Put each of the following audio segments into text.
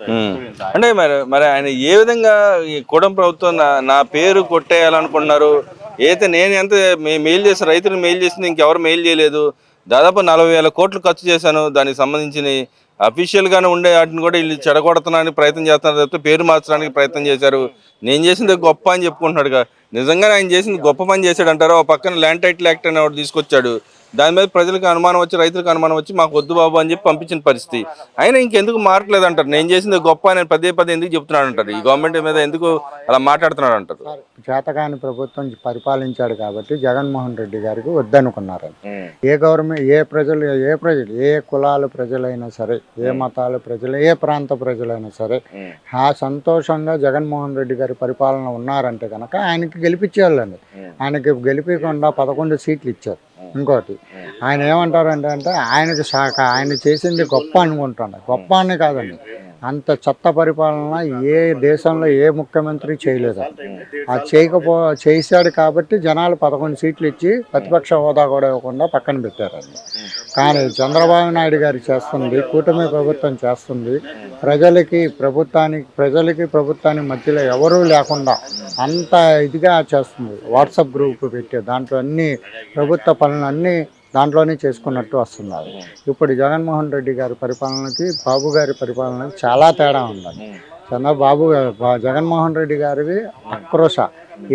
అంటే మరి మరి ఆయన ఏ విధంగా ఈ కూడం ప్రభుత్వం నా నా పేరు కొట్టేయాలనుకున్నారు అయితే నేను ఎంత మెయిల్ చేసిన రైతులు మెయిల్ చేసింది ఇంకెవరు మెయిల్ చేయలేదు. దాదాపు నలభై వేల కోట్లు ఖర్చు చేశాను. దానికి సంబంధించిన అఫీషియల్ గానే ఉండే వాటిని కూడా వీళ్ళు చెడగొడతానికి ప్రయత్నం చేస్తున్నారు తప్పితే పేరు మార్చడానికి ప్రయత్నం చేశారు. నేను చేసింది గొప్ప అని చెప్పుకుంటున్నాడుగా. నిజంగా ఆయన చేసింది గొప్ప పని చేశాడు అంటారు ఆ పక్కన ల్యాండ్ టైటిల్ యాక్ట్ అని ఒకటి తీసుకొచ్చాడు. దాని మీద ప్రజలకు అనుమానం వచ్చి రైతులకు అనుమానం వచ్చి మాకు వద్దు బాబు అని చెప్పి పంపించిన పరిస్థితి. ఆయన ఇంకెందుకు మారట్లేదు అంటారు. నేను చేసింది గొప్ప అని పదే పదే ఎందుకు చెప్తున్నాడు అంటారు. ఈ గవర్నమెంట్ మీద ఎందుకు అలా మాట్లాడుతున్నాడు అంటారు. చేతకాని ప్రభుత్వం పరిపాలించాడు కాబట్టి జగన్మోహన్ రెడ్డి గారికి వద్దనుకున్నారు ఏ గవర్నమెంట్ ఏ ప్రజలు ఏ ప్రజలు ఏ కులాల ప్రజలైనా సరే ఏ మతాల ప్రజలు ఏ ప్రాంత ప్రజలైనా సరే ఆ సంతోషంగా జగన్మోహన్ రెడ్డి గారి పరిపాలన ఉన్నారంటే కనుక ఆయనకి గెలిపించేయాలండి ఆయనకి గెలిపించకుండా పదకొండు సీట్లు ఇచ్చారు. ఇంకోటి. ఆయన ఏమంటారంటే అంటే ఆయనకి శాఖ ఆయన చేసింది గొప్ప అనుకుంటాడు గొప్ప అని కాదండి. అంత చెత్త పరిపాలన ఏ దేశంలో ఏ ముఖ్యమంత్రి చేయలేదు. ఆ చేయకపో చేశాడు కాబట్టి జనాలు పదకొండు సీట్లు ఇచ్చి ప్రతిపక్ష హోదా కూడా ఇవ్వకుండా పక్కన పెట్టారండి. కానీ చంద్రబాబు నాయుడు గారు చేస్తుంది కూటమి ప్రభుత్వం చేస్తుంది. ప్రజలకి ప్రభుత్వానికి ప్రజలకి ప్రభుత్వానికి మధ్యలో ఎవరూ లేకుండా అంత ఇదిగా చేస్తుంది. వాట్సాప్ గ్రూప్ పెట్టి దాంట్లో అన్ని ప్రభుత్వ పనులన్నీ దాంట్లోనే చేసుకున్నట్టు వస్తున్నారు ఇప్పుడు జగన్మోహన్ రెడ్డి గారి పరిపాలనకి బాబు గారి పరిపాలనకి చాలా తేడా ఉందండి. చంద్రబాబు జగన్మోహన్ రెడ్డి గారివి ఆక్రోశ.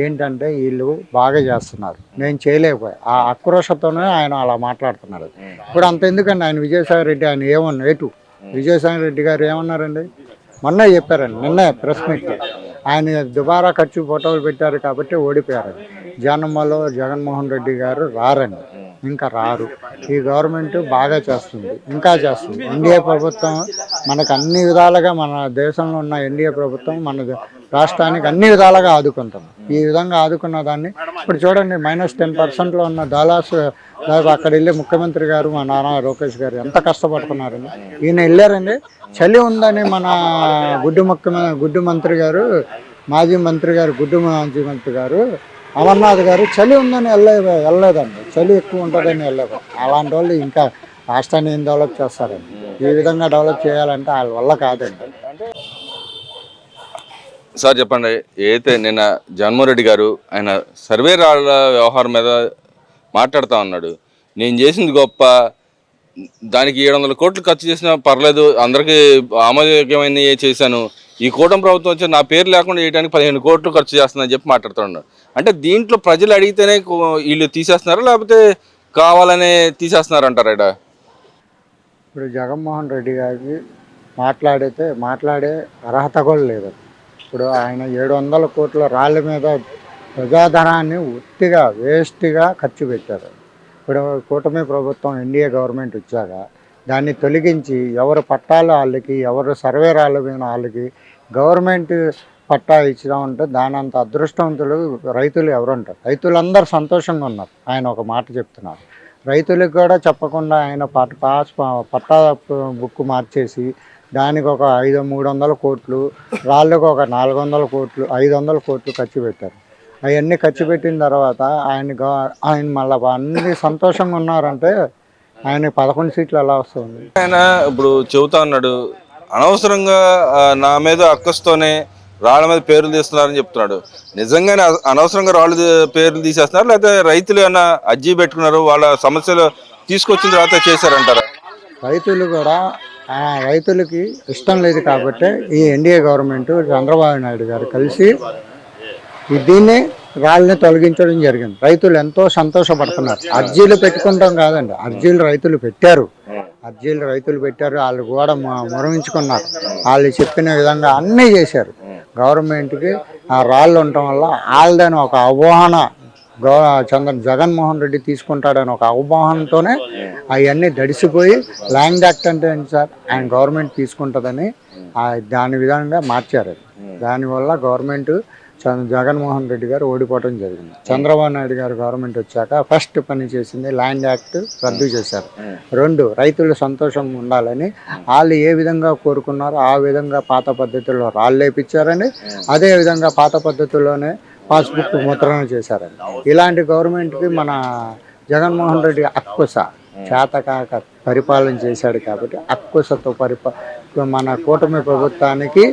ఏంటంటే వీళ్ళు బాగా చేస్తున్నారు. నేను చేయలేకపోయా. ఆ ఆక్రోశతోనే ఆయన అలా మాట్లాడుతున్నాడు ఇప్పుడు అంత ఎందుకండి ఆయన విజయసాయి రెడ్డి ఆయన ఏమన్నా ఏటు విజయసాయి రెడ్డి గారు ఏమన్నారండి? మొన్న చెప్పారండి నిన్న ప్రెస్ మీట్. ఆయన దుబారా ఖర్చు ఫోటోలు పెట్టారు కాబట్టి ఓడిపోయారు జనమ్మలో జగన్మోహన్ రెడ్డి గారు రారండి. ఇంకా రారు. ఈ గవర్నమెంట్ బాగా చేస్తుంది. ఇంకా చేస్తుంది. ఎన్డీఏ ప్రభుత్వం మనకు అన్ని విధాలుగా మన దేశంలో ఉన్న ఎన్డీఏ ప్రభుత్వం మన రాష్ట్రానికి అన్ని విధాలుగా ఆదుకుంటుంది. ఈ విధంగా ఆదుకున్న దాన్ని ఇప్పుడు చూడండి మైనస్ టెన్ పర్సెంట్లో ఉన్న దాలాస్ దాదాపు అక్కడ వెళ్ళి ముఖ్యమంత్రి గారు మా నాన్న లోకేష్ గారు ఎంత కష్టపడుతున్నారని. ఈయన వెళ్ళారండి. చలి ఉందని మన గుడ్డు ముఖ్యమంత్రి గుడ్డు మంత్రి గారు మాజీ మంత్రి గారు గుడ్డు మాజీ మంత్రి గారు అమర్నాథ్ గారు చలి ఉందని వెళ్ళే వెళ్ళలేదండి. చలి ఎక్కువ ఉంటుందని వెళ్ళలేదు. అలాంటి వాళ్ళు ఇంకా రాష్ట్రాన్ని ఏం డెవలప్ చేస్తారండి? ఈ విధంగా డెవలప్ చేయాలంటే వాళ్ళ వల్ల కాదండి. సార్ చెప్పండి. ఏదైతే నిన్న జగన్మోహన్ రెడ్డి గారు ఆయన సర్వే రాళ్ళ వ్యవహారం మీద మాట్లాడుతూ ఉన్నాడు. నేను చేసింది గొప్ప. దానికి ఏడు వందల కోట్లు ఖర్చు చేసినా పర్లేదు. అందరికీ ఆమోదయోగ్యమైన చేశాను. ఈ కూటమి ప్రభుత్వం వచ్చి నా పేరు లేకుండా చేయడానికి పదిహేను కోట్లు ఖర్చు చేస్తుందని చెప్పి మాట్లాడుతున్నాడు. అంటే దీంట్లో ప్రజలు అడిగితేనే వీళ్ళు తీసేస్తున్నారా? లేకపోతే కావాలనే తీసేస్తున్నారు అంటారా ఈడ? ఇప్పుడు జగన్మోహన్ రెడ్డి గారికి మాట్లాడితే మాట్లాడే అర్హత కూడా లేదు. ఇప్పుడు ఆయన ఏడు వందల కోట్ల రాళ్ళ మీద ప్రజాధనాన్ని ఉత్తిగా వేస్ట్గా ఖర్చు పెట్టారు. ఇప్పుడు కూటమి ప్రభుత్వం ఎన్డీఏ గవర్నమెంట్ వచ్చాక దాన్ని తొలగించి ఎవరు పట్టాలు వాళ్ళకి ఎవరు సర్వే పోయిన వాళ్ళకి గవర్నమెంట్ పట్టా ఇచ్చినామంటే దాని అంత అదృష్టవంతులు రైతులు ఎవరుంటారు రైతులందరూ సంతోషంగా ఉన్నారు. ఆయన ఒక మాట చెప్తున్నారు. రైతులకు కూడా చెప్పకుండా ఆయన పట్ పాస్ పట్టా బుక్ మార్చేసి దానికి ఒక ఐదు మూడు వందల కోట్లు రాళ్ళకు ఒక నాలుగు వందల కోట్లు ఐదు వందల కోట్లు ఖర్చు పెట్టారు. అవన్నీ ఖర్చు పెట్టిన తర్వాత ఆయన గ ఆయన మళ్ళీ అన్ని సంతోషంగా ఉన్నారంటే ఆయన పదకొండు సీట్లు ఎలా వస్తుంది. ఆయన ఇప్పుడు చెబుతా ఉన్నాడు అనవసరంగా నా మీద అక్కస్తోనే రాళ్ళ మీద పేర్లు తీస్తున్నారని చెప్తున్నాడు. నిజంగానే అనవసరంగా రాళ్ళు పేర్లు తీసేస్తున్నారు లేకపోతే రైతులు ఏమన్నా అర్జీ పెట్టుకున్నారు వాళ్ళ సమస్యలు తీసుకొచ్చిన తర్వాత చేశారంటారా? రైతులు కూడా ఆ రైతులకి ఇష్టం లేదు కాబట్టి ఈ ఎన్డీఏ గవర్నమెంట్ చంద్రబాబు నాయుడు గారు కలిసి దీన్ని రాళ్ళని తొలగించడం జరిగింది. రైతులు ఎంతో సంతోషపడుతున్నారు. అర్జీలు పెట్టుకుంటాం కాదండి. అర్జీలు రైతులు పెట్టారు. అర్జీలు రైతులు పెట్టారు. వాళ్ళు కూడా మురమించుకున్నారు వాళ్ళు చెప్పిన విధంగా అన్నీ చేశారు. గవర్నమెంట్కి ఆ రాళ్ళు ఉండటం వల్ల వాళ్ళదని ఒక అవగాహన గౌ చంద్ర జగన్మోహన్ రెడ్డి తీసుకుంటాడని ఒక అవగాహనతోనే అవన్నీ దడిసిపోయి ల్యాండ్ యాక్ట్ అంటే సార్? ఆయన గవర్నమెంట్ తీసుకుంటుందని దాని విధంగా మార్చారు. దానివల్ల గవర్నమెంట్ జగన్మోహన్ రెడ్డి గారు ఓడిపోవడం జరిగింది. చంద్రబాబు నాయుడు గారు గవర్నమెంట్ వచ్చాక ఫస్ట్ పని చేసింది ల్యాండ్ యాక్ట్ రద్దు చేశారు. రెండు రైతులు సంతోషంగా ఉండాలని వాళ్ళు ఏ విధంగా కోరుకున్నారో ఆ విధంగా పాత పద్ధతిలో రాళ్ళు వేపించారని అదే విధంగా పాత పద్ధతిలోనే పాస్బుక్ ముద్రణ చేశారని. ఇలాంటి గవర్నమెంట్కి మన జగన్మోహన్ రెడ్డి అక్కుస చేతకాక పరిపాలన చేశాడు కాబట్టి అక్కుసతో పరిపా మన కూటమి ప్రభుత్వానికి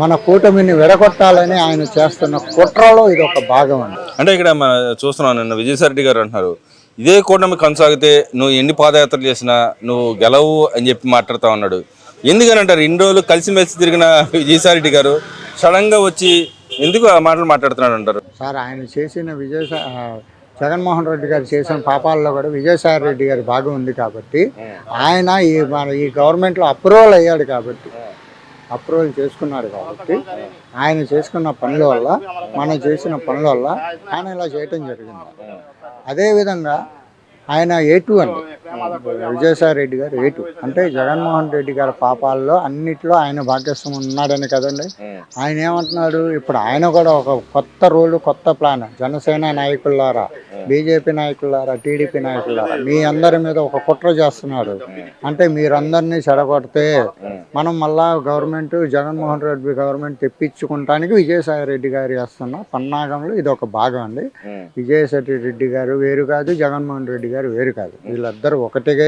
మన కూటమిని విడగొట్టాలని ఆయన చేస్తున్న కుట్రలో ఇది ఒక భాగం అండి. అంటే ఇక్కడ మన చూస్తున్నాను నిన్న విజయసాయి రెడ్డి గారు అంటున్నారు ఇదే కూటమి కొనసాగితే నువ్వు ఎన్ని పాదయాత్రలు చేసినా నువ్వు గెలవు అని చెప్పి మాట్లాడుతా ఉన్నాడు. ఎందుకని అంటారు? ఇన్ని రోజులు కలిసిమెలిసి తిరిగిన విజయసాయి రెడ్డి గారు సడన్గా వచ్చి ఎందుకు ఆ మాటలు మాట్లాడుతున్నాడు అంటారు? సార్ ఆయన చేసిన విజయసాయి ఆ, జగన్మోహన్ రెడ్డి గారు చేసిన పాపాల్లో కూడా విజయసాయి రెడ్డి గారి భాగం ఉంది కాబట్టి ఆయన ఈ మన ఈ గవర్నమెంట్లో అప్రూవల్ అయ్యాడు కాబట్టి అప్రూవల్ చేసుకున్నాడు కాబట్టి ఆయన చేసుకున్న పనుల వల్ల మనం చేసిన పనుల వల్ల ఆయన ఇలా చేయటం జరిగింది. అదేవిధంగా ఆయన ఏ టూ అండి. విజయసాయి రెడ్డి గారు ఏ టూ అంటే జగన్మోహన్ రెడ్డి గారి పాపాల్లో అన్నిట్లో ఆయన భాగ్యస్వామి ఉన్నాడని కదండి. ఆయన ఏమంటున్నాడు? ఇప్పుడు ఆయన కూడా ఒక కొత్త రూల్ కొత్త ప్లాన్ జనసేన నాయకులారా బీజేపీ నాయకులారా టీడీపీ నాయకులారా మీ అందరి మీద ఒక కుట్ర చేస్తున్నాడు. అంటే మీరందరినీ చెడగొడితే మనం మళ్ళా గవర్నమెంట్ జగన్మోహన్ రెడ్డి గవర్నమెంట్ తెప్పించుకుంటానికి విజయసాయి రెడ్డి గారు చేస్తున్న పన్నాగంలో ఇది ఒక భాగం అండి. విజయసాయి రెడ్డి గారు వేరు కాదు జగన్మోహన్ రెడ్డి గారు వేరు కాదు. వీళ్ళిద్దరు ఒకటిగా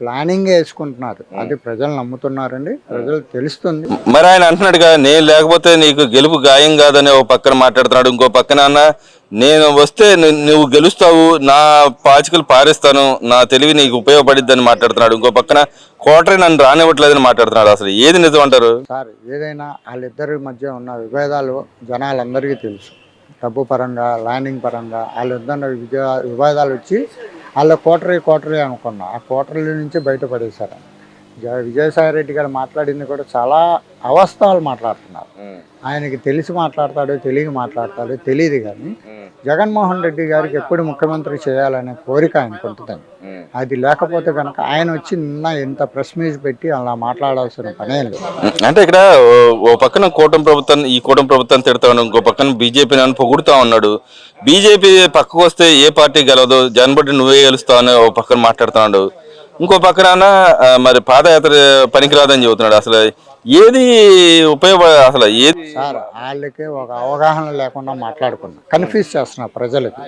ప్లానింగ్ వేసుకుంటున్నారు. అది ప్రజలు నమ్ముతున్నారండి. ప్రజలు తెలుస్తుంది. మరి ఆయన అంటున్నాడుగా నేను లేకపోతే నీకు గెలుపు గాయం కాదని ఓ పక్కన మాట్లాడుతున్నాడు. ఇంకో పక్కన అన్న నేను వస్తే నువ్వు గెలుస్తావు నా పాచికలు పారేస్తాను నా తెలివి నీకు ఉపయోగపడిద్దని మాట్లాడుతున్నాడు. ఇంకో పక్కన కోటరీ నన్ను రానివ్వట్లేదని మాట్లాడుతున్నాడు. అసలు ఏది నిజం అంటారు? సార్ ఏదైనా వాళ్ళిద్దరి మధ్య ఉన్న విభేదాలు జనాలందరికీ తెలుసు. డబ్బు పరంగా ల్యాండింగ్ పరంగా వాళ్ళిద్దరు విజయ విభేదాలు వచ్చి వాళ్ళ కోటరీ కోటరీ అనుకున్నా. ఆ కోటరీ నుంచి బయటపడేశారు విజయసాయి రెడ్డి గారు మాట్లాడింది కూడా చాలా అవస్థలు మాట్లాడుతున్నారు. ఆయనకి తెలిసి మాట్లాడతాడు తెలియక మాట్లాడతాడు తెలియదు కానీ జగన్మోహన్ రెడ్డి గారికి ఎప్పుడు ముఖ్యమంత్రి చేయాలనే కోరిక ఆయనకు ఉంటుందండి. అది లేకపోతే కనుక ఆయన వచ్చి నిన్న ఇంత ప్రెస్ మీట్ పెట్టి అలా మాట్లాడాల్సిన పనే లేదు. అంటే ఇక్కడ ఓ- పక్కన కూటమి ప్రభుత్వం ఈ కూటమి ప్రభుత్వం తిడతా ఉన్నాడు ఇంకో పక్కన బీజేపీ అని పొగుడుతా ఉన్నాడు. బీజేపీ పక్కకు వస్తే ఏ పార్టీ గెలవదు? జగన్ బట్టి నువ్వే గెలుస్తావు అని ఓ పక్కన మాట్లాడుతున్నాడు. ఇంకో పక్కన ఆ, మరి పాదయాత్ర పనికిరాదని చెబుతున్నాడు అసలు ఏది ఉపయోగ అసలు ఏది సార్ వాళ్ళకి ఒక అవగాహన లేకుండా మాట్లాడుకున్నాం. కన్ఫ్యూజ్ చేస్తున్నారు ప్రజలకి.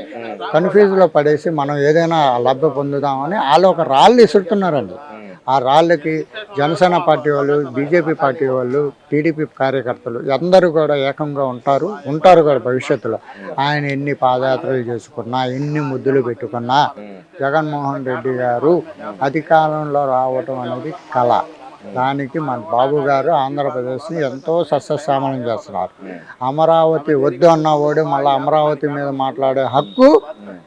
కన్ఫ్యూజ్లో పడేసి మనం ఏదైనా లబ్ధి పొందుదామని వాళ్ళు ఒక రాళ్ళు ఇసురుతున్నారండి. ఆ రాళ్ళకి జనసేన పార్టీ వాళ్ళు బీజేపీ పార్టీ వాళ్ళు టీడీపీ కార్యకర్తలు అందరూ కూడా ఏకంగా ఉంటారు. ఉంటారు కూడా భవిష్యత్తులో. ఆయన ఎన్ని పాదయాత్రలు చేసుకున్నా ఎన్ని ముద్దులు పెట్టుకున్నా జగన్మోహన్ రెడ్డి గారు అధికారంలో రావటం అనేది కళ. దానికి మన బాబు గారు ఆంధ్రప్రదేశ్ని ఎంతో సస్యశ్యామలం చేస్తున్నారు. అమరావతి వద్దు అన్నవాడు మళ్ళీ అమరావతి మీద మాట్లాడే హక్కు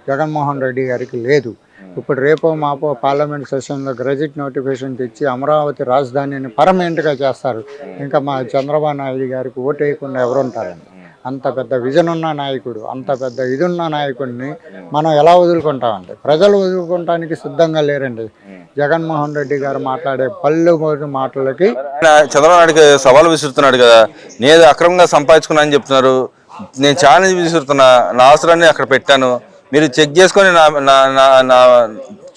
జగన్మోహన్ రెడ్డి గారికి లేదు. ఇప్పుడు రేపో మాపో పార్లమెంట్ సెషన్లో గ్రెజిట్ నోటిఫికేషన్ తెచ్చి అమరావతి రాజధానిని పర్మనెంట్గా చేస్తారు. ఇంకా మా చంద్రబాబు నాయుడు గారికి ఓటు వేయకుండా ఎవరుంటారండి అంత పెద్ద విజన్ ఉన్న నాయకుడు అంత పెద్ద ఇది ఉన్న నాయకుడిని మనం ఎలా వదులుకుంటామండి ప్రజలు వదులుకోవటానికి సిద్ధంగా లేరండి. జగన్మోహన్ రెడ్డి గారు మాట్లాడే పళ్ళు మోటు మాటలకి చంద్రబాబు నాయుడుకి సవాల్ విసురుతున్నాడు కదా. నేను అక్రమంగా సంపాదించుకున్నా అని చెప్తున్నారు. నేను ఛాలెంజ్ విసురుతున్నా. నా అవసరాన్ని అక్కడ పెట్టాను. మీరు చెక్ చేసుకొని నా నా నా నా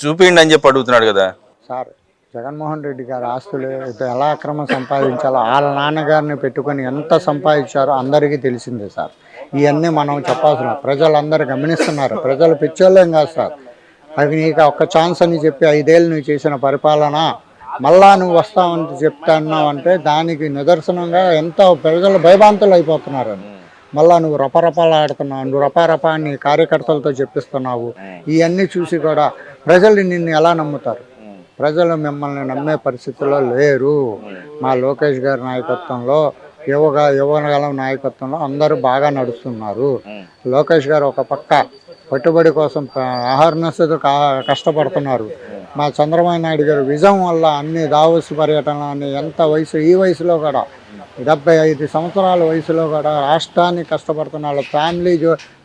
చూపించండి అని చెప్పి అడుగుతున్నాడు కదా. సార్ జగన్మోహన్ రెడ్డి గారు ఆస్తులు ఇప్పుడు ఎలా అక్రమం సంపాదించాలో వాళ్ళ నాన్నగారిని పెట్టుకొని ఎంత సంపాదించారో అందరికీ తెలిసిందే సార్. ఇవన్నీ మనం చెప్పాల్సిన ప్రజలందరూ గమనిస్తున్నారు. ప్రజలు పిచ్చోళ్ళేం కాదు సార్. అది నీకు ఒక్క ఛాన్స్ అని చెప్పి ఐదేళ్ళు నువ్వు చేసిన పరిపాలన మళ్ళా నువ్వు వస్తావని చెప్తున్నావు అంటే దానికి నిదర్శనంగా ఎంతో ప్రజలు భయభాంతులు అయిపోతున్నారు మళ్ళా నువ్వు రపరపలాడుతున్నావు నువ్వు రపారపా నీ కార్యకర్తలతో చెప్పిస్తున్నావు. ఇవన్నీ చూసి కూడా ప్రజలు నిన్ను ఎలా నమ్ముతారు? ప్రజలు మిమ్మల్ని నమ్మే పరిస్థితిలో లేరు. మా లోకేష్ గారి నాయకత్వంలో యువగా యువనగలం నాయకత్వంలో అందరూ బాగా నడుస్తున్నారు. లోకేష్ గారు ఒక పక్క పెట్టుబడి కోసం ఆహర్నస్థితి కష్టపడుతున్నారు. మా చంద్రబాబు నాయుడు గారు విజయం వల్ల అన్ని దావోస్ పర్యటన అన్ని ఎంత వయసు ఈ వయసులో కూడా డెబ్బై ఐదు సంవత్సరాల వయసులో కూడా రాష్ట్రాన్ని కష్టపడుతున్నారు ఫ్యామిలీ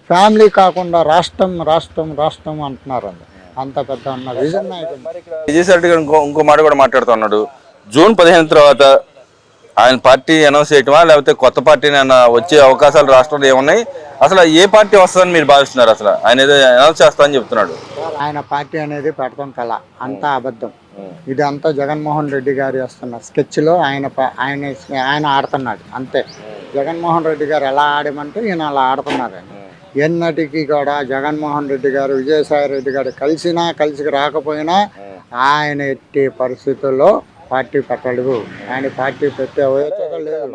ఫ్యామిలీ కాకుండా రాష్ట్రం రాష్ట్రం రాష్ట్రం అంటున్నారు అండి అంత పెద్ద ఉన్న విజన్ నాయకుడు. విజయసాయి రెడ్డి గారు ఇంకో ఇంకో మాట కూడా మాట్లాడుతూ ఉన్నాడు. జూన్ పదిహేను తర్వాత ఆయన పార్టీ అనౌన్స్ చేయటమా లేకపోతే కొత్త పార్టీ వచ్చే అవకాశాలు రాష్ట్రంలో ఏమున్నాయి? అసలు ఏ పార్టీ వస్తుందని మీరు భావిస్తున్నారు అసలు? ఆయన ఏదో అనౌన్స్ చేస్తా అని చెప్తున్నాడు. ఆయన పార్టీ అనేది పెడతాం కళ అంతా అబద్ధం. ఇదంతా జగన్మోహన్ రెడ్డి గారు వేస్తున్న స్కెచ్లో ఆయన ఆయన ఆయన ఆడుతున్నాడు. అంతే. జగన్మోహన్ రెడ్డి గారు ఎలా ఆడమంటే ఈయన అలా ఆడుతున్నారండి. ఎన్నటికీ కూడా జగన్మోహన్ రెడ్డి గారు విజయసాయి రెడ్డి గారు కలిసినా కలిసి రాకపోయినా ఆయన ఎట్టి పరిస్థితుల్లో పార్టీ పెట్టడు. ఆయన పార్టీ పెట్టే లేదు.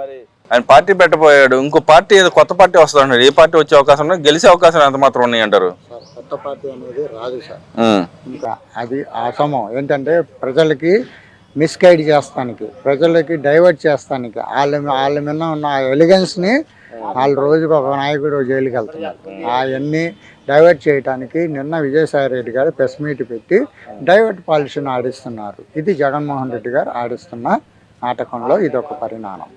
ఆయన పార్టీ పెట్టబోయాడు. ఇంకో పార్టీ ఏదో కొత్త పార్టీ అంటారు ఏ పార్టీ వచ్చే అవకాశం గెలిచే అవకాశం ఎంత మాత్రం ఉన్నాయి అంటారు. కొత్త పార్టీ అనేది రాదు సార్. ఇంకా అది అసమం ఏంటంటే ప్రజలకి మిస్గైడ్ చేస్తానికి ప్రజలకి డైవర్ట్ చేస్తానికి వాళ్ళ వాళ్ళ మీద ఉన్న ఎలిగెన్స్ని వాళ్ళు రోజుకు ఒక నాయకుడు జైలుకి వెళ్తున్నారు. అవన్నీ డైవర్ట్ చేయడానికి నిన్న విజయసాయి రెడ్డి గారు ప్రెస్ మీట్ పెట్టి డైవర్ట్ పాలసీని ఆడిస్తున్నారు. ఇది జగన్మోహన్ రెడ్డి గారు ఆడిస్తున్న నాటకంలో ఇది ఒక పరిణామం.